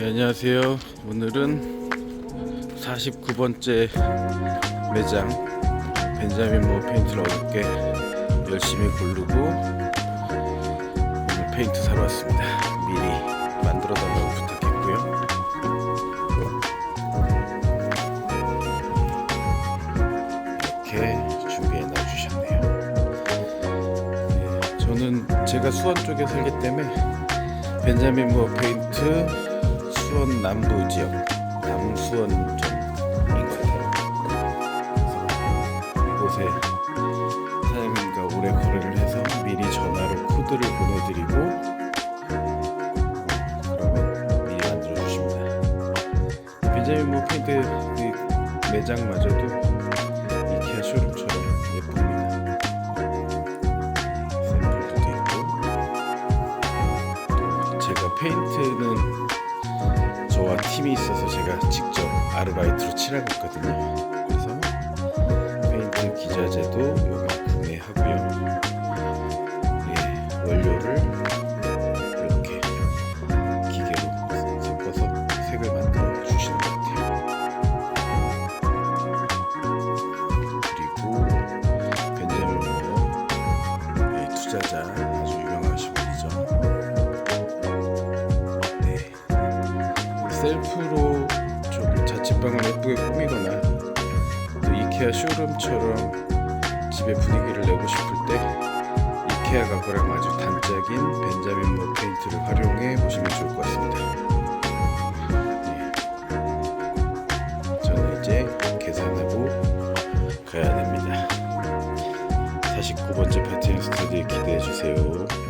네, 안녕하세요. 오늘은 49번째 매장 벤자민 모 페인트를 어저께 열심히 고르고 오늘 페인트 사러 왔습니다. 미리 만들어 달라고 부탁했고요. 이렇게 준비해 놔 주셨네요. 네, 저는 제가 수원 쪽에 살기 때문에 벤자민 모 페인트 수원 남부 지역 남수원점인 것 같아요. 이곳에 사장님과 오래 거래를 해서 미리 전화로 코드를 보내드리고. 벤자민 모 페인트 그 매장마저도 이케아 쇼룸처럼 예쁩니다. 샘플도 있고 또 제가 페인트는 저와 팀이 있어서 제가 직접 아르바이트로 칠하고 있거든요. 그래서 페인트 기자재도 여기 구매하고요. 예, 원료를 이렇게 기계로 섞어서 색을 만들어 주시는 것 같아요. 그리고 벤자민 모어 예, 투자자 셀프로 좀 자취방을 예쁘게 꾸미거나 또 이케아 쇼룸처럼 집의 분위기를 내고 싶을 때 이케아 가구랑 아주 단짝인 벤자민 모 페인트를 활용해 보시면 좋을 것 같습니다. 예. 저는 이제 계산하고 가야 됩니다. 49번째 파티앤 스터디 기대해 주세요.